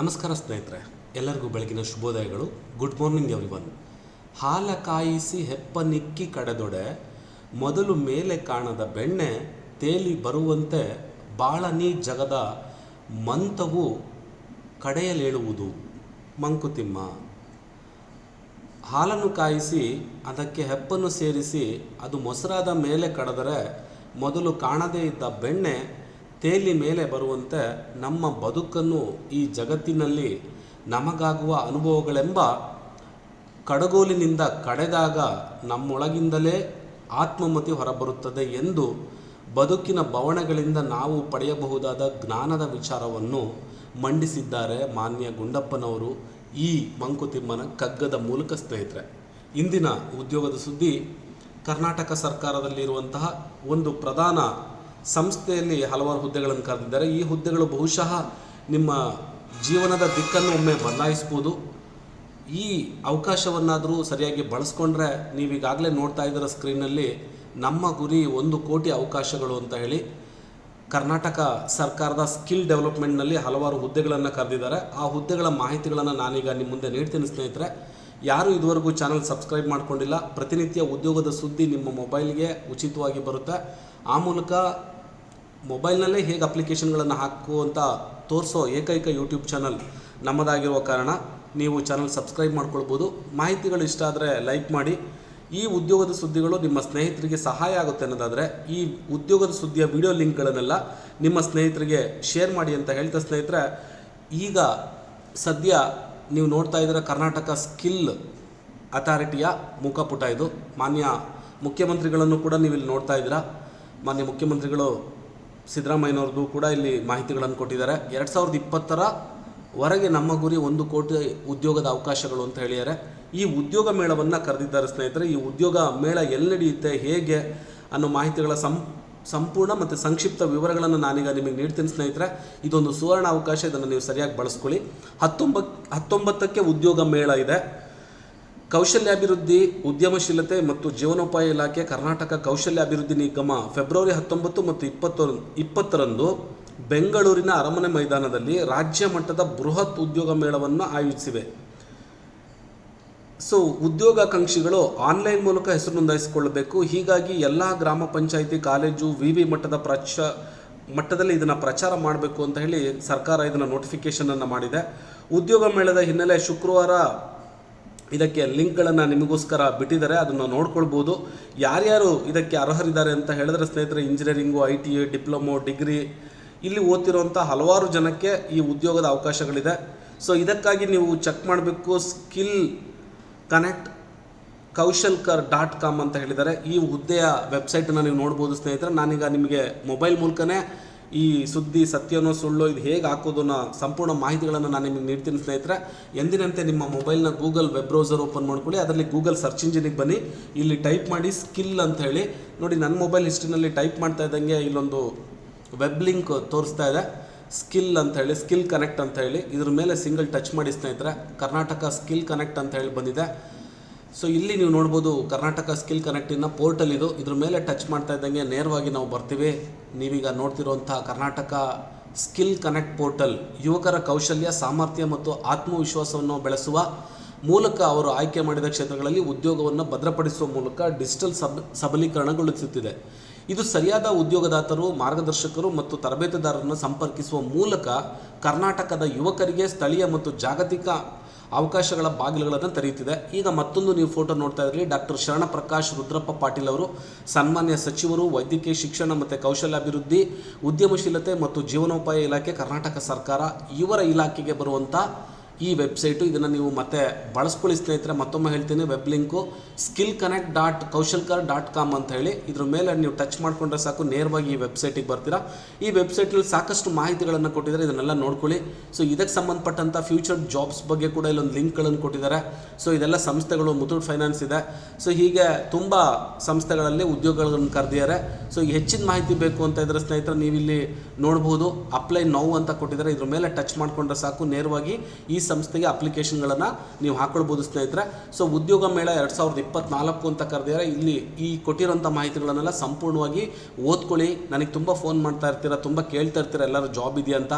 ನಮಸ್ಕಾರ ಸ್ನೇಹಿತರೆ, ಎಲ್ಲರಿಗೂ ಬೆಳಗಿನ ಶುಭೋದಯಗಳು. ಗುಡ್ ಮಾರ್ನಿಂಗ್ ಎವ್ರಿ ಒನ್ ಹಾಲ ಕಾಯಿಸಿ ಹೆಪ್ಪ ನಿಕ್ಕಿ ಕಡೆದೊಡೆ, ಮೊದಲು ಮೇಲೆ ಕಾಣದ ಬೆಣ್ಣೆ ತೇಲಿ ಬರುವಂತೆ ಬಾಳನಿ ಜಗದ ಮಂತವು ಕಡೆಯಲೇಳುವುದು. ಮಂಕುತಿಮ್ಮ, ಹಾಲನ್ನು ಕಾಯಿಸಿ ಅದಕ್ಕೆ ಹೆಪ್ಪನ್ನು ಸೇರಿಸಿ ಅದು ಮೊಸರಾದ ಮೇಲೆ ಕಡದರೆ ಮೊದಲು ಕಾಣದೇ ಇದ್ದ ಬೆಣ್ಣೆ ತೇಲಿ ಮೇಲೆ ಬರುವಂತೆ ನಮ್ಮ ಬದುಕನ್ನು ಈ ಜಗತ್ತಿನಲ್ಲಿ ನಮಗಾಗುವ ಅನುಭವಗಳೆಂಬ ಕಡಗೋಲಿನಿಂದ ಕಡೆದಾಗ ನಮ್ಮೊಳಗಿಂದಲೇ ಆತ್ಮಮತಿ ಹೊರಬರುತ್ತದೆ ಎಂದು ಬದುಕಿನ ಬವಣೆಗಳಿಂದ ನಾವು ಪಡೆಯಬಹುದಾದ ಜ್ಞಾನದ ವಿಚಾರವನ್ನು ಮಂಡಿಸಿದ್ದಾರೆ ಮಾನ್ಯ ಗುಂಡಪ್ಪನವರು ಈ ಮಂಕುತಿಮ್ಮನ ಕಗ್ಗದ ಮೂಲಕ ಸ್ನೇಹಿತರೆ. ಇಂದಿನ ಉದ್ಯೋಗದ ಸುದ್ದಿ, ಕರ್ನಾಟಕ ಸರ್ಕಾರದಲ್ಲಿರುವಂತಹ ಒಂದು ಪ್ರಧಾನ ಸಂಸ್ಥೆಯಲ್ಲಿ ಹಲವಾರು ಹುದ್ದೆಗಳನ್ನು ಕರೆದಿದ್ದಾರೆ. ಈ ಹುದ್ದೆಗಳು ಬಹುಶಃ ನಿಮ್ಮ ಜೀವನದ ದಿಕ್ಕನ್ನು ಒಮ್ಮೆ ಬದಲಾಯಿಸ್ಬೋದು ಈ ಅವಕಾಶವನ್ನಾದರೂ ಸರಿಯಾಗಿ ಬಳಸ್ಕೊಂಡ್ರೆ ನೀವೀಗಾಗಲೇ ನೋಡ್ತಾ ಇದ್ದೀರ ಸ್ಕ್ರೀನಲ್ಲಿ ನಮ್ಮ ಗುರಿ ಒಂದು ಕೋಟಿ ಅವಕಾಶಗಳು ಅಂತ ಹೇಳಿ ಕರ್ನಾಟಕ ಸರ್ಕಾರದ ಸ್ಕಿಲ್ ಡೆವಲಪ್ಮೆಂಟ್ನಲ್ಲಿ ಹಲವಾರು ಹುದ್ದೆಗಳನ್ನು ಕರೆದಿದ್ದಾರೆ. ಆ ಹುದ್ದೆಗಳ ಮಾಹಿತಿಗಳನ್ನು ನಾನೀಗ ನಿಮ್ಮ ಮುಂದೆ ನೀಡ್ತೀನಿ ಸ್ನೇಹಿತರೆ. ಯಾರು ಇದುವರೆಗೂ ಚಾನಲ್ ಸಬ್ಸ್ಕ್ರೈಬ್ ಮಾಡಿಕೊಂಡಿಲ್ಲ, ಪ್ರತಿನಿತ್ಯ ಉದ್ಯೋಗದ ಸುದ್ದಿ ನಿಮ್ಮ ಮೊಬೈಲ್ಗೆ ಉಚಿತವಾಗಿ ಬರುತ್ತೆ. ಆ ಮೂಲಕ ಮೊಬೈಲ್ನಲ್ಲೇ ಹೇಗೆ ಅಪ್ಲಿಕೇಶನ್ಗಳನ್ನು ಹಾಕುವಂತ ತೋರಿಸೋ ಏಕೈಕ ಯೂಟ್ಯೂಬ್ ಚಾನಲ್ ನಮ್ಮದಾಗಿರುವ ಕಾರಣ ನೀವು ಚಾನಲ್ ಸಬ್ಸ್ಕ್ರೈಬ್ ಮಾಡ್ಕೊಳ್ಬೋದು. ಮಾಹಿತಿಗಳು ಇಷ್ಟ ಆದರೆ ಲೈಕ್ ಮಾಡಿ. ಈ ಉದ್ಯೋಗದ ಸುದ್ದಿಗಳು ನಿಮ್ಮ ಸ್ನೇಹಿತರಿಗೆ ಸಹಾಯ ಆಗುತ್ತೆ ಅನ್ನೋದಾದರೆ ಈ ಉದ್ಯೋಗದ ಸುದ್ದಿಯ ವಿಡಿಯೋ ಲಿಂಕ್ಗಳನ್ನೆಲ್ಲ ನಿಮ್ಮ ಸ್ನೇಹಿತರಿಗೆ ಶೇರ್ ಮಾಡಿ ಅಂತ ಹೇಳ್ತಾ ಸ್ನೇಹಿತರೆ, ಈಗ ಸದ್ಯ ನೀವು ನೋಡ್ತಾ ಇದ್ದೀರ ಕರ್ನಾಟಕ ಸ್ಕಿಲ್ ಅಥಾರಿಟಿಯ ಮುಖಪುಟ ಇದು. ಮಾನ್ಯ ಮುಖ್ಯಮಂತ್ರಿಗಳನ್ನು ಕೂಡ ನೀವು ಇಲ್ಲಿ ನೋಡ್ತಾ ಇದ್ದೀರಾ. ಮಾನ್ಯ ಮುಖ್ಯಮಂತ್ರಿಗಳು ಸಿದ್ದರಾಮಯ್ಯನವ್ರದ್ದು ಕೂಡ ಇಲ್ಲಿ ಮಾಹಿತಿಗಳನ್ನು ಕೊಟ್ಟಿದ್ದಾರೆ. ಎರಡು ಸಾವಿರದ ಇಪ್ಪತ್ತರ ವರೆಗೆ ನಮ್ಮ ಗುರಿ ಒಂದು ಕೋಟಿ ಉದ್ಯೋಗದ ಅವಕಾಶಗಳು ಅಂತ ಹೇಳಿದ್ದಾರೆ. ಈ ಉದ್ಯೋಗ ಮೇಳವನ್ನು ಕರೆದಿದ್ದಾರೆ ಸ್ನೇಹಿತರೆ. ಈ ಉದ್ಯೋಗ ಮೇಳ ಎಲ್ಲಿ ನಡೆಯುತ್ತೆ, ಹೇಗೆ ಅನ್ನೋ ಮಾಹಿತಿಗಳ ಸಂ, ಸಂಪೂರ್ಣ ಮತ್ತು ಸಂಕ್ಷಿಪ್ತ ವಿವರಗಳನ್ನು ನಾನೀಗ ನಿಮಗೆ ನೀಡ್ತೀನಿ ಸ್ನೇಹಿತರೆ. ಇದೊಂದು ಸುವರ್ಣ ಅವಕಾಶ ಇದನ್ನು ನೀವು ಸರಿಯಾಗಿ ಬಳಸ್ಕೊಳ್ಳಿ. ಹತ್ತೊಂಬತ್ತು ಹತ್ತೊಂಬತ್ತಕ್ಕೆ ಉದ್ಯೋಗ ಮೇಳ ಇದೆ. ಕೌಶಲ್ಯಾಭಿವೃದ್ಧಿ, ಉದ್ಯಮಶೀಲತೆ ಮತ್ತು ಜೀವನೋಪಾಯ ಇಲಾಖೆ ಕರ್ನಾಟಕ ಕೌಶಲ್ಯಾಭಿವೃದ್ಧಿ ನಿಗಮ ಫೆಬ್ರವರಿ ಹತ್ತೊಂಬತ್ತು ಮತ್ತು ಇಪ್ಪತ್ತೊಂದು ಇಪ್ಪತ್ತರಂದು ಬೆಂಗಳೂರಿನ ಅರಮನೆ ಮೈದಾನದಲ್ಲಿ ರಾಜ್ಯ ಮಟ್ಟದ ಬೃಹತ್ ಉದ್ಯೋಗ ಮೇಳವನ್ನು ಆಯೋಜಿಸಿವೆ. ಸೊ, ಉದ್ಯೋಗಾಕಾಂಕ್ಷಿಗಳು ಆನ್ಲೈನ್ ಮೂಲಕ ಹೆಸರು ನೋಂದಾಯಿಸಿಕೊಳ್ಳಬೇಕು. ಹೀಗಾಗಿ ಎಲ್ಲ ಗ್ರಾಮ ಪಂಚಾಯಿತಿ, ಕಾಲೇಜು ವಿ ವಿ ಮಟ್ಟದ ಪ್ರಚ, ಮಟ್ಟದಲ್ಲಿ ಇದನ್ನು ಪ್ರಚಾರ ಮಾಡಬೇಕು ಅಂತ ಹೇಳಿ ಸರ್ಕಾರ ಇದನ್ನು ನೋಟಿಫಿಕೇಷನನ್ನು ಮಾಡಿದೆ. ಉದ್ಯೋಗ ಮೇಳದ ಹಿನ್ನೆಲೆ ಶುಕ್ರವಾರ ಇದಕ್ಕೆ ಲಿಂಕ್ಗಳನ್ನು ನಿಮಗೋಸ್ಕರ ಬಿಟ್ಟಿದ್ದಾರೆ, ಅದನ್ನು ನೋಡ್ಕೊಳ್ಬೋದು. ಯಾರ್ಯಾರು ಇದಕ್ಕೆ ಅರ್ಹರಿದ್ದಾರೆ ಅಂತ ಹೇಳಿದ್ರೆ ಸ್ನೇಹಿತರೆ, engineering, I T, diploma, degree, ಇಲ್ಲಿ ಓದ್ತಿರುವಂಥ ಹಲವಾರು ಜನಕ್ಕೆ ಈ ಉದ್ಯೋಗದ ಅವಕಾಶಗಳಿದೆ. ಸೊ, ಇದಕ್ಕಾಗಿ ನೀವು ಚೆಕ್ ಮಾಡಬೇಕು, skill connect Kaushalkar dot com ಅಂತ ಹೇಳಿದ್ದಾರೆ. ಈ ಹುದ್ದೆಯ ವೆಬ್ಸೈಟನ್ನು ನೀವು ನೋಡ್ಬೋದು ಸ್ನೇಹಿತರೆ. ನಾನೀಗ ನಿಮಗೆ ಮೊಬೈಲ್ ಮೂಲಕನೇ ಈ ಸುದ್ದಿ ಸತ್ಯನೋ ಸುಳ್ಳು, ಇದು ಹೇಗೆ ಹಾಕೋದನ್ನ ಸಂಪೂರ್ಣ ಮಾಹಿತಿಗಳನ್ನು ನಾನು ನಿಮಗೆ ನೀಡ್ತೀನಿ ಸ್ನೇಹಿತರೆ. ಎಂದಿನಂತೆ ನಿಮ್ಮ ಮೊಬೈಲ್ನ ಗೂಗಲ್ ವೆಬ್ ಬ್ರೌಸರ್ ಓಪನ್ ಮಾಡ್ಕೊಳ್ಳಿ. ಅದರಲ್ಲಿ ಗೂಗಲ್ ಸರ್ಚ್ ಇಂಜಿನಿಗೆ ಬನ್ನಿ. ಇಲ್ಲಿ ಟೈಪ್ ಮಾಡಿ ಸ್ಕಿಲ್ ಅಂತ ಹೇಳಿ. ನೋಡಿ, ನನ್ನ ಮೊಬೈಲ್ ಹಿಸ್ಟ್ರಿನಲ್ಲಿ ಟೈಪ್ ಮಾಡ್ತಾ ಇದ್ದಂಗೆ ಇಲ್ಲೊಂದು ವೆಬ್ ಲಿಂಕ್ ತೋರಿಸ್ತಾ ಇದೆ. ಸ್ಕಿಲ್ ಅಂತ ಹೇಳಿ, ಸ್ಕಿಲ್ ಕನೆಕ್ಟ್ ಅಂತ ಹೇಳಿ. ಇದ್ರ ಮೇಲೆ ಸಿಂಗಲ್ ಟಚ್ ಮಾಡಿ ಸ್ನೇಹಿತರೆ. ಕರ್ನಾಟಕ ಸ್ಕಿಲ್ ಕನೆಕ್ಟ್ ಅಂತ ಹೇಳಿ ಬಂದಿದೆ. ಸೊ ಇಲ್ಲಿ ನೀವು ನೋಡ್ಬೋದು ಕರ್ನಾಟಕ ಸ್ಕಿಲ್ ಕನೆಕ್ಟಿನ ಪೋರ್ಟಲ್ ಇದು. ಇದ್ರ ಮೇಲೆ ಟಚ್ ಮಾಡ್ತಾ ಇದ್ದಂಗೆ ನೇರವಾಗಿ ನಾವು ಬರ್ತೀವಿ. ನೀವೀಗ ನೋಡ್ತಿರುವಂಥ ಕರ್ನಾಟಕ ಸ್ಕಿಲ್ ಕನೆಕ್ಟ್ ಪೋರ್ಟಲ್ ಯುವಕರ ಕೌಶಲ್ಯ, ಸಾಮರ್ಥ್ಯ ಮತ್ತು ಆತ್ಮವಿಶ್ವಾಸವನ್ನು ಬೆಳೆಸುವ ಮೂಲಕ ಅವರು ಆಯ್ಕೆ ಮಾಡಿದ ಕ್ಷೇತ್ರಗಳಲ್ಲಿ ಉದ್ಯೋಗವನ್ನು ಭದ್ರಪಡಿಸುವ ಮೂಲಕ ಡಿಜಿಟಲ್ ಸಬ್, ಸಬಲೀಕರಣಗೊಳಿಸುತ್ತಿದೆ. ಇದು ಸರಿಯಾದ ಉದ್ಯೋಗದಾತರು, ಮಾರ್ಗದರ್ಶಕರು ಮತ್ತು ತರಬೇತುದಾರರನ್ನು ಸಂಪರ್ಕಿಸುವ ಮೂಲಕ ಕರ್ನಾಟಕದ ಯುವಕರಿಗೆ ಸ್ಥಳೀಯ ಮತ್ತು ಜಾಗತಿಕ ಅವಕಾಶಗಳ ಬಾಗಿಲುಗಳನ್ನು ತೆರೆಯುತ್ತಿದೆ. ಈಗ ಮತ್ತೊಂದು ನೀವು ಫೋಟೋ ನೋಡ್ತಾ ಇದ್ರಿ ಡಾಕ್ಟರ್ ಶರಣಪ್ರಕಾಶ್ ರುದ್ರಪ್ಪ ಪಾಟೀಲ್ ಅವರು ಸನ್ಮಾನ್ಯ ಸಚಿವರು, ವೈದ್ಯಕೀಯ ಶಿಕ್ಷಣ ಮತ್ತು ಕೌಶಲ್ಯಾಭಿವೃದ್ಧಿ, ಉದ್ಯಮಶೀಲತೆ ಮತ್ತು ಜೀವನೋಪಾಯ ಇಲಾಖೆ, ಕರ್ನಾಟಕ ಸರ್ಕಾರ ಇವರ ಇಲಾಖೆಗೆ ಬರುವಂಥ ಈ ವೆಬ್ಸೈಟು ಇದನ್ನು ನೀವು ಮತ್ತೆ ಬಳಸ್ಕೊಳ್ಳಿ ಸ್ನೇಹಿತರೆ, ಮತ್ತೊಮ್ಮೆ ಹೇಳ್ತೀನಿ web link skill connect dot Kaushalkar dot com ಅಂತ ಹೇಳಿ ಇದ್ರ ಮೇಲೆ ನೀವು ಟಚ್ ಮಾಡಿಕೊಂಡ್ರೆ ಸಾಕು, ನೇರವಾಗಿ ಈ ವೆಬ್ಸೈಟಿಗೆ ಬರ್ತೀರಾ. ಈ ವೆಬ್ಸೈಟಲ್ಲಿ ಸಾಕಷ್ಟು ಮಾಹಿತಿಗಳನ್ನು ಕೊಟ್ಟಿದ್ದಾರೆ, ಇದನ್ನೆಲ್ಲ ನೋಡ್ಕೊಳ್ಳಿ. ಸೊ ಇದಕ್ಕೆ ಸಂಬಂಧಪಟ್ಟಂಥ ಫ್ಯೂಚರ್ ಜಾಬ್ಸ್ ಬಗ್ಗೆ ಕೂಡ ಇಲ್ಲೊಂದು ಲಿಂಕ್ಗಳನ್ನು ಕೊಟ್ಟಿದ್ದಾರೆ. ಸೊ ಇದೆಲ್ಲ ಸಂಸ್ಥೆಗಳು ಮುತೂಟ್ ಫೈನಾನ್ಸ್ ಇದೆ. ಸೊ ಹೀಗೆ ತುಂಬ ಸಂಸ್ಥೆಗಳಲ್ಲಿ ಉದ್ಯೋಗಗಳನ್ನು ಕರೆದಿದ್ದಾರೆ. ಸೊ ಹೆಚ್ಚಿನ ಮಾಹಿತಿ ಬೇಕು ಅಂತ ಇದ್ರೆ ಸ್ನೇಹಿತರೆ, ನೀವಿಲ್ಲಿ ನೋಡ್ಬೋದು. ಅಪ್ಲೈ ನೌ ಅಂತ ಕೊಟ್ಟಿದ್ದಾರೆ. ಇದ್ರ ಮೇಲೆ ಟಚ್ ಮಾಡಿಕೊಂಡ್ರೆ ಸಾಕು, ನೇರವಾಗಿ ಈ ಸಂಸ್ಥೆಗೆ ಅಪ್ಲಿಕೇಶನ್ಗಳನ್ನು ನೀವು ಹಾಕೊಳ್ಬೋದು ಸ್ನೇಹಿತರೆ. ಸೊ ಉದ್ಯೋಗ ಮೇಳ ಎರಡು ಸಾವಿರದ ಇಪ್ಪತ್ನಾಲ್ಕು ಅಂತ ಕರೆದಿದ್ದಾರೆ. ಇಲ್ಲಿ ಈ ಕೊಟ್ಟಿರೋಂಥ ಮಾಹಿತಿಗಳನ್ನೆಲ್ಲ ಸಂಪೂರ್ಣವಾಗಿ ಓದ್ಕೊಳ್ಳಿ. ನನಗೆ ತುಂಬ ಫೋನ್ ಮಾಡ್ತಾ ಇರ್ತೀರ, ತುಂಬ ಕೇಳ್ತಾ ಇರ್ತೀರ, ಎಲ್ಲರೂ ಜಾಬ್ ಇದೆಯಾ ಅಂತ.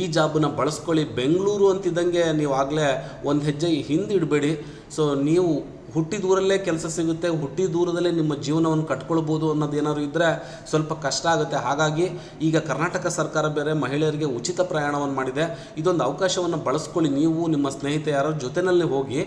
ಈ ಜಾಬನ್ನು ಬಳಸ್ಕೊಳ್ಳಿ. ಬೆಂಗಳೂರು ಅಂತಿದ್ದಂಗೆ ನೀವು ಆಗಲೇ ಒಂದು ಹೆಜ್ಜೆ ಹಿಂದಿಡಬೇಡಿ ಸೊ ನೀವು ಹುಟ್ಟಿದೂರಲ್ಲೇ ಕೆಲಸ ಸಿಗುತ್ತೆ, ಹುಟ್ಟಿ ದೂರದಲ್ಲೇ ನಿಮ್ಮ ಜೀವನವನ್ನು ಕಟ್ಕೊಳ್ಬೋದು ಅನ್ನೋದೇನಾದ್ರು ಇದ್ದರೆ ಸ್ವಲ್ಪ ಕಷ್ಟ ಆಗುತ್ತೆ. ಹಾಗಾಗಿ ಈಗ ಕರ್ನಾಟಕ ಸರ್ಕಾರ ಬೇರೆ ಮಹಿಳೆಯರಿಗೆ ಉಚಿತ ಪ್ರಯಾಣವನ್ನು ಮಾಡಿದೆ. ಇದೊಂದು ಅವಕಾಶವನ್ನು ಬಳಸ್ಕೊಳ್ಳಿ. ನೀವು ನಿಮ್ಮ ಸ್ನೇಹಿತ ಯಾರೋ ಜೊತೆಯಲ್ಲಿ ಹೋಗಿ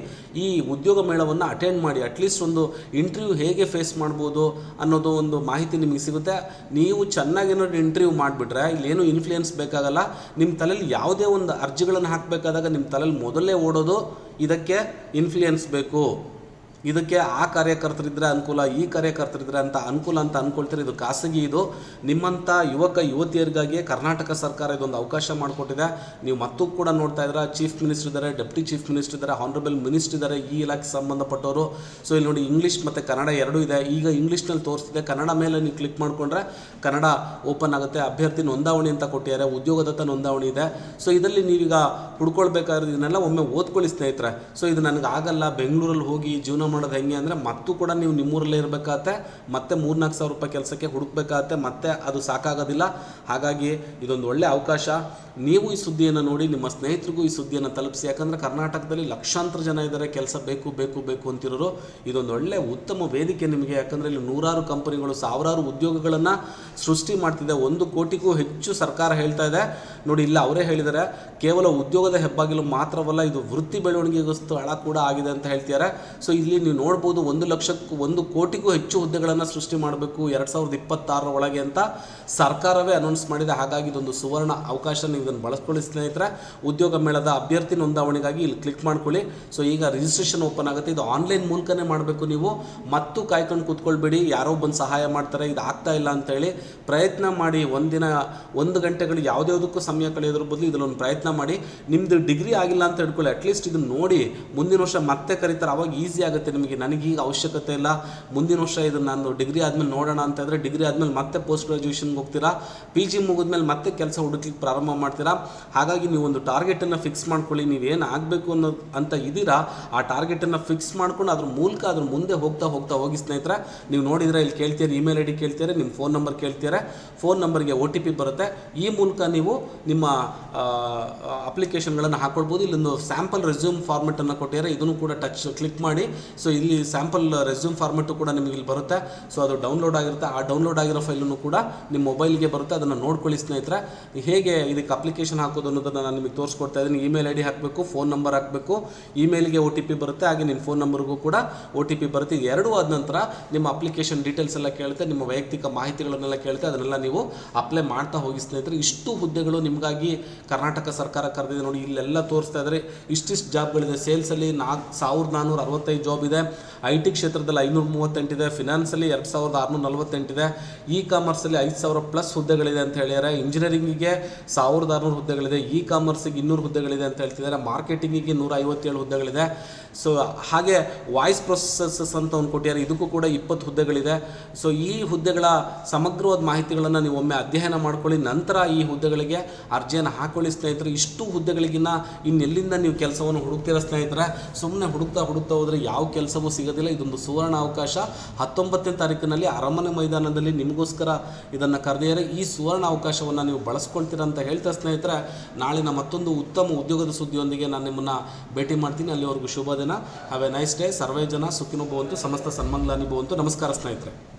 ಈ ಉದ್ಯೋಗ ಮೇಳವನ್ನು ಅಟೆಂಡ್ ಮಾಡಿ. ಅಟ್ಲೀಸ್ಟ್ ಒಂದು ಇಂಟರ್ವ್ಯೂ ಹೇಗೆ ಫೇಸ್ ಮಾಡ್ಬೋದು ಅನ್ನೋದು ಒಂದು ಮಾಹಿತಿ ನಿಮಗೆ ಸಿಗುತ್ತೆ. ನೀವು ಚೆನ್ನಾಗಿ ಏನಾದ್ರು ಇಂಟರ್ವ್ಯೂ ಮಾಡಿಬಿಟ್ರೆ, ಇಲ್ಲೇನು ಇನ್ಫ್ಲೂಯೆನ್ಸ್ ಬೇಕಾಗಲ್ಲ. ನಿಮ್ಮ ತಲೆಯಲ್ಲಿ ಯಾವುದೇ ಒಂದು ಅರ್ಜಿಗಳನ್ನು ಹಾಕಬೇಕಾದಾಗ ನಿಮ್ಮ ತಲೆಯಲ್ಲಿ ಮೊದಲೇ ಓಡೋದು. ಇದಕ್ಕೆ ಇನ್ಫ್ಲೂಯೆನ್ಸ್ ಬೇಕು. ಇದಕ್ಕೆ ಆ ಕಾರ್ಯಕರ್ತರಿದ್ದರೆ ಅನುಕೂಲ, ಈ ಕಾರ್ಯಕರ್ತರಿದ್ದರೆ ಅಂತ ಅನುಕೂಲ ಅಂತ ಅಂದ್ಕೊಳ್ತೀರಿ ಇದು ಖಾಸಗಿ ಇದು. ನಿಮ್ಮಂಥ ಯುವಕ, ಯುವತಿಯರಿಗಾಗಿ ಕರ್ನಾಟಕ ಸರ್ಕಾರ ಇದೊಂದು ಅವಕಾಶ ಮಾಡಿಕೊಟ್ಟಿದೆ. ನೀವು ಮತ್ತೂ ಕೂಡ ನೋಡ್ತಾ ಇದ್ರೆ ಚೀಫ್ ಮಿನಿಸ್ಟರ್ ಇದ್ದಾರೆ, ಡೆಪ್ಟಿ ಚೀಫ್ ಮಿನಿಸ್ಟರ್ ಇದ್ದಾರೆ, ಹಾನರಬಲ್ ಮಿನಿಸ್ಟರ್ ಇದ್ದಾರೆ ಈ ಇಲಾಖೆ ಸಂಬಂಧಪಟ್ಟವರು. ಸೊ ಇಲ್ಲಿ ನೋಡಿ ಇಂಗ್ಲೀಷ್ ಮತ್ತು ಕನ್ನಡ ಎರಡೂ ಇದೆ. ಈಗ ಇಂಗ್ಲೀಷ್ನಲ್ಲಿ ತೋರಿಸ್ತಿದೆ. ಕನ್ನಡ ಮೇಲೆ ನೀವು ಕ್ಲಿಕ್ ಮಾಡಿಕೊಂಡ್ರೆ ಕನ್ನಡ ಓಪನ್ ಆಗುತ್ತೆ. ಅಭ್ಯರ್ಥಿ ನೋಂದಾವಣಿ ಅಂತ ಕೊಟ್ಟಿದ್ದಾರೆ. ಉದ್ಯೋಗದತ್ತ ನೋಂದಾವಣಿ ಇದೆ. ಸೊ ಇದರಲ್ಲಿ ನೀವೀಗ ಹುಡ್ಕೊಳ್ಬೇಕಾದ್ರೆ ಇದನ್ನೆಲ್ಲ ಒಮ್ಮೆ ಓದ್ಕೊಳ್ಳಿ ಸ್ನೇಹಿತರೆ. ಸೊ ಇದು ನನಗೆ ಆಗಲ್ಲ. ಬೆಂಗಳೂರಲ್ಲಿ ಹೋಗಿ ಜೀವನ ಮಾಡೋದು ಹೆಂಗೆ ಅಂದರೆ ಮತ್ತು ಕೂಡ ನೀವು ನಿಮ್ಮೂರಲ್ಲೇ ಇರಬೇಕಾಗತ್ತೆ, ಮತ್ತೆ ಮೂರ್ನಾಲ್ಕು ಸಾವಿರ ರೂಪಾಯಿ ಕೆಲಸಕ್ಕೆ ಹುಡುಕ್ಬೇಕಾಗತ್ತೆ, ಮತ್ತೆ ಅದು ಸಾಕಾಗೋದಿಲ್ಲ. ಹಾಗಾಗಿ ಇದೊಂದು ಒಳ್ಳೆಯ ಅವಕಾಶ. ನೀವು ಈ ಸುದ್ದಿಯನ್ನು ನೋಡಿ, ನಿಮ್ಮ ಸ್ನೇಹಿತರಿಗೂ ಈ ಸುದ್ದಿಯನ್ನು ತಲುಪಿಸಿ. ಯಾಕಂದರೆ ಕರ್ನಾಟಕದಲ್ಲಿ ಲಕ್ಷಾಂತರ ಜನ ಇದ್ದಾರೆ, ಕೆಲಸ ಬೇಕು ಬೇಕು ಬೇಕು ಅಂತಿರೋರು. ಇದೊಂದು ಒಳ್ಳೆಯ ಉತ್ತಮ ವೇದಿಕೆ ನಿಮಗೆ. ಯಾಕಂದರೆ ಇಲ್ಲಿ ನೂರಾರು ಕಂಪನಿಗಳು, ಸಾವಿರಾರು ಉದ್ಯೋಗಗಳನ್ನು ಸೃಷ್ಟಿ ಮಾಡ್ತಿದೆ. ಒಂದು ಕೋಟಿಗೂ ಹೆಚ್ಚು ಸರ್ಕಾರ ಹೇಳ್ತಾ ಇದೆ. ನೋಡಿ, ಇಲ್ಲ, ಅವರೇ ಹೇಳಿದ್ದಾರೆ ಕೇವಲ ಉದ್ಯೋಗದ ಹೆಬ್ಬಾಗಿಲು ಮಾತ್ರವಲ್ಲ, ಇದು ವೃತ್ತಿ ಬೆಳವಣಿಗೆಗೂ ಸ್ಥಳ ಕೂಡ ಆಗಿದೆ ಅಂತ ಹೇಳ್ತಿದ್ದಾರೆ ಸೊ ಇಲ್ಲಿ ನೀವು ನೋಡ್ಬೋದು, ಒಂದು ಲಕ್ಷಕ್ಕೂ, ಒಂದು ಕೋಟಿಗೂ ಹೆಚ್ಚು ಹುದ್ದೆಗಳನ್ನು ಸೃಷ್ಟಿ ಮಾಡಬೇಕು ಎರಡು ಸಾವಿರದ ಇಪ್ಪತ್ತಾರರ ಒಳಗೆ ಅಂತ ಸರ್ಕಾರವೇ ಅನೌನ್ಸ್ ಮಾಡಿದೆ. ಹಾಗಾಗಿ ಇದೊಂದು ಸುವರ್ಣ ಅವಕಾಶ, ನೀವು ಇದನ್ನು ಬಳಸ್ಕೊಳ್ಳಿ ಸ್ನೇಹಿತರೆ. ಉದ್ಯೋಗ ಮೇಳದ ಅಭ್ಯರ್ಥಿ ನೋಂದಾವಣೆಗಾಗಿ ಇಲ್ಲಿ ಕ್ಲಿಕ್ ಮಾಡ್ಕೊಳ್ಳಿ. ಸೊ ಈಗ ರಿಜಿಸ್ಟ್ರೇಷನ್ ಓಪನ್ ಆಗುತ್ತೆ. ಇದು ಆನ್ಲೈನ್ ಮೂಲಕನೇ ಮಾಡಬೇಕು ನೀವು. ಮತ್ತು ಕಾಯ್ಕೊಂಡು ಕೂತ್ಕೊಳ್ಬೇಡಿ. ಯಾರೋ ಬಂದು ಸಹಾಯ ಮಾಡ್ತಾರೆ. ಇದು ಆಗ್ತಾ ಇಲ್ಲ ಅಂತೇಳಿ ಪ್ರಯತ್ನ ಮಾಡಿ. ಒಂದಿನ, ಒಂದು ಗಂಟೆಗಳು ಯಾವುದ್ಯಾವುದಕ್ಕೂ ಸಮಯ ಕಳೆಯೋದ್ರ ಬದಲು ಇದರೊಂದು ಪ್ರಯತ್ನ ಮಾಡಿ ನಿಮ್ಮದು ಡಿಗ್ರಿ ಆಗಿಲ್ಲ ಅಂತ ಹೇಳ್ಕೊಳ್ಳಿ ಅಟ್ಲೀಸ್ಟ್ ಇದನ್ನು ನೋಡಿ, ಮುಂದಿನ ವರ್ಷ ಮತ್ತೆ ಕರೀತಾರೆ, ಅವಾಗ ಈಸಿ ಆಗುತ್ತೆ ನಿಮಗೆ, ನನಗೀಗ ಅವಶ್ಯಕತೆ ಇಲ್ಲ, ಮುಂದಿನ ವರ್ಷ ಇದನ್ನು ನಾನು ಡಿಗ್ರಿ ಆದಮೇಲೆ ನೋಡೋಣ ಅಂತ ಇದ್ರೆ ಡಿಗ್ರಿ ಆದಮೇಲೆ ಮತ್ತೆ ಪೋಸ್ಟ್ ಗ್ರಾಜುಯೇಷನ್ಗೆ ಹೋಗ್ತೀರಾ ಪಿ ಜಿ ಮುಗಿದ್ಮೇಲೆ ಮತ್ತೆ ಕೆಲಸ ಹುಡುಕ್ಲಿಕ್ಕೆ ಪ್ರಾರಂಭ ಮಾಡ್ತೀರಾ, ಹಾಗಾಗಿ ನೀವು ಒಂದು ಟಾರ್ಗೆಟನ್ನು ಫಿಕ್ಸ್ ಮಾಡ್ಕೊಳ್ಳಿ ನೀವೇನು ಆಗಬೇಕು ಅನ್ನೋದು ಅಂತ ಇದ್ದೀರಾ ಆ ಟಾರ್ಗೆಟನ್ನು ಫಿಕ್ಸ್ ಮಾಡ್ಕೊಂಡು ಅದ್ರ ಮೂಲಕ ಅದ್ರ ಮುಂದೆ ಹೋಗ್ತಾ ಹೋಗ್ತಾ ಹೋಗಿ ಸ್ನೇಹಿತರೆ, ನೀವು ನೋಡಿದರೆ ಇಲ್ಲಿ ಕೇಳ್ತೀರಿ ಇಮೇಲ್ ಐ ಡಿ ಕೇಳ್ತೀರಿ ನಿಮ್ಮ ಫೋನ್ ನಂಬರ್ ಕೇಳ್ತೀರಾ ಫೋನ್ ನಂಬರ್ಗೆ ಒ ಟಿ ಪಿ ಬರುತ್ತೆ, ಈ ಮೂಲಕ ನೀವು ನಿಮ್ಮ ಅಪ್ಲಿಕೇಶನ್ಗಳನ್ನು ಹಾಕೊಳ್ಬೋದು. ಇಲ್ಲೊಂದು ಸ್ಯಾಂಪಲ್ ರೆಸ್ಯೂಮ್ ಫಾರ್ಮೆಟನ್ನು ಕೊಟ್ಟಿದ್ದಾರೆ. ಇದನ್ನು ಕೂಡ ಟಚ್ ಕ್ಲಿಕ್ ಮಾಡಿ. ಸೊ ಇಲ್ಲಿ ಸ್ಯಾಂಪಲ್ ರೆಸ್ಯೂಮ್ ಫಾರ್ಮೆಟು ಕೂಡ ನಿಮಗೆ ಇಲ್ಲಿ ಬರುತ್ತೆ. ಸೊ ಅದು ಡೌನ್ಲೋಡ್ ಆಗಿರುತ್ತೆ. ಆ ಡೌನ್ಲೋಡ್ ಆಗಿರೋ ಫೈಲನ್ನು ಕೂಡ ನಿಮ್ಮ ಮೊಬೈಲ್ಗೆ ಬರುತ್ತೆ. ಅದನ್ನು ನೋಡ್ಕೊಳ್ಳಿ ಸ್ನೇಹಿತರೆ. ಹೇಗೆ ಇದಕ್ಕೆ ಅಪ್ಲಿಕೇಶನ್ ಹಾಕೋದು ಅನ್ನೋದನ್ನು ನಾನು ನಿಮಗೆ ತೋರಿಸ್ಕೊಡ್ತಾ ಇದ್ದೀನಿ. ಇಮೇಲ್ ಐ ಡಿ ಹಾಕಬೇಕು ಫೋನ್ ನಂಬರ್ ಹಾಕಬೇಕು. ಇಮೇಲ್ಗೆ ಒ ಟಿ ಪಿ ಬರುತ್ತೆ. ಹಾಗೆ ನಿಮ್ಮ ಫೋನ್ ನಂಬರ್ಗೂ ಕೂಡ ಒ ಟಿ ಪಿ ಬರುತ್ತೆ. ಇದು ಎರಡೂ ಆದ ನಂತರ ನಿಮ್ಮ ಅಪ್ಲಿಕೇಶನ್ ಡೀಟೇಲ್ಸ್ ಎಲ್ಲ ಕೇಳುತ್ತೆ. ನಿಮ್ಮ ವೈಯಕ್ತಿಕ ಮಾಹಿತಿಗಳನ್ನೆಲ್ಲ ಕೇಳುತ್ತೆ. ಅದನ್ನೆಲ್ಲ ನೀವು ಅಪ್ಲೈ ಮಾಡ್ತಾ ಹೋಗಿ ಸ್ನೇಹಿತರೆ. ಇಷ್ಟು ಹುದ್ದೆಗಳು ನಿಮಗಾಗಿ ಕರ್ನಾಟಕ ಸರ್ಕಾರ ಕರೆದಿದೆ ನೋಡಿ, ಇಲ್ಲೆಲ್ಲ ತೋರಿಸ್ತಾ ಇದ್ದಾರೆ. ಇಷ್ಟಿಷ್ಟು ಜಾಬ್ಗಳಿದೆ. ಸೇಲ್ಸಲ್ಲಿ ನಾಲ್ಕು ಸಾವಿರದ ನಾನ್ನೂರ ಅರವತ್ತೈದು ಜಾಬ್ ಇದೆ. ಐ ಟಿ ಕ್ಷೇತ್ರದಲ್ಲಿ ಐನೂರ ಮೂವತ್ತೆಂಟಿದೆ. ಫಿನಾನ್ಸಲ್ಲಿ ಎರಡು ಸಾವಿರದ ಆರುನೂರ ನಲವತ್ತೆಂಟಿದೆ. ಇ ಕಾಮರ್ಸಲ್ಲಿ ಐದು ಸಾವಿರ ಪ್ಲಸ್ ಹುದ್ದೆಗಳಿದೆ ಅಂತ ಹೇಳಿದ್ದಾರೆ ಇಂಜಿನಿಯರಿಂಗಿಗೆ ಸಾವಿರದ ಆರುನೂರು ಹುದ್ದೆಗಳಿದೆ. ಇ ಕಾಮರ್ಸಿಗೆ ಇನ್ನೂರು ಹುದ್ದೆಗಳಿದೆ ಅಂತ ಹೇಳ್ತಿದ್ದಾರೆ. ಮಾರ್ಕೆಟಿಂಗಿಗೆ ನೂರ ಐವತ್ತೇಳು ಹುದ್ದೆಗಳಿದೆ. ಸೊ, ಹಾಗೆ ವಾಯ್ಸ್ ಪ್ರೊಸೆಸಸ್ ಅಂತ ಒಂದು ಕೊಟ್ಟಿದ್ದಾರೆ. ಇದಕ್ಕೂ ಕೂಡ ಇಪ್ಪತ್ತು ಹುದ್ದೆಗಳಿದೆ. ಸೊ, ಈ ಹುದ್ದೆಗಳ ಸಮಗ್ರವಾದ ಮಾಹಿತಿಗಳನ್ನು ನೀವು ಒಮ್ಮೆ ಅಧ್ಯಯನ ಮಾಡ್ಕೊಳ್ಳಿ. ನಂತರ ಈ ಹುದ್ದೆಗಳಿಗೆ ಅರ್ಜಿಯನ್ನು ಹಾಕೊಳ್ಳಿ ಸ್ನೇಹಿತರೆ. ಇಷ್ಟು ಹುದ್ದೆಗಳಿಗಿನ್ನ ಇನ್ನೆಲ್ಲಿಂದ ನೀವು ಕೆಲಸವನ್ನು ಹುಡುಕ್ತೀರ ಸ್ನೇಹಿತರೆ? ಸುಮ್ಮನೆ ಹುಡುಕ್ತಾ ಹುಡುಕ್ತಾ ಹೋದರೆ ಯಾವ ಕೆಲಸವೂ ಸಿಗೋದಿಲ್ಲ. ಇದೊಂದು ಸುವರ್ಣ ಅವಕಾಶ. ಹತ್ತೊಂಬತ್ತನೇ ತಾರೀಕಿನಲ್ಲಿ ಅರಮನೆ ಮೈದಾನದಲ್ಲಿ ನಿಮಗೋಸ್ಕರ ಇದನ್ನು ಕರೆದಿದ್ದಾರೆ ಈ ಸುವರ್ಣ ಅವಕಾಶವನ್ನು ನೀವು ಬಳಸ್ಕೊಳ್ತೀರ ಅಂತ ಹೇಳ್ತಾ ಸ್ನೇಹಿತರೆ, ನಾಳಿನ ಮತ್ತೊಂದು ಉತ್ತಮ ಉದ್ಯೋಗದ ಸುದ್ದಿಯೊಂದಿಗೆ ನಾನು ನಿಮ್ಮನ್ನು ಭೇಟಿ ಮಾಡ್ತೀನಿ. ಅಲ್ಲಿವರೆಗೂ ಶುಭ ದಿನ. ಹ್ಯಾವ್ ಎ ನೈಸ್ ಡೇ ಸರ್ವೇ ಜನ ಸುಖಿನೂ ಭವಂತು. ಸಮಸ್ತ ಸನ್ಮಂಗ್ಲಾನಿ ಬಂತು ನಮಸ್ಕಾರ ಸ್ನೇಹಿತರೆ.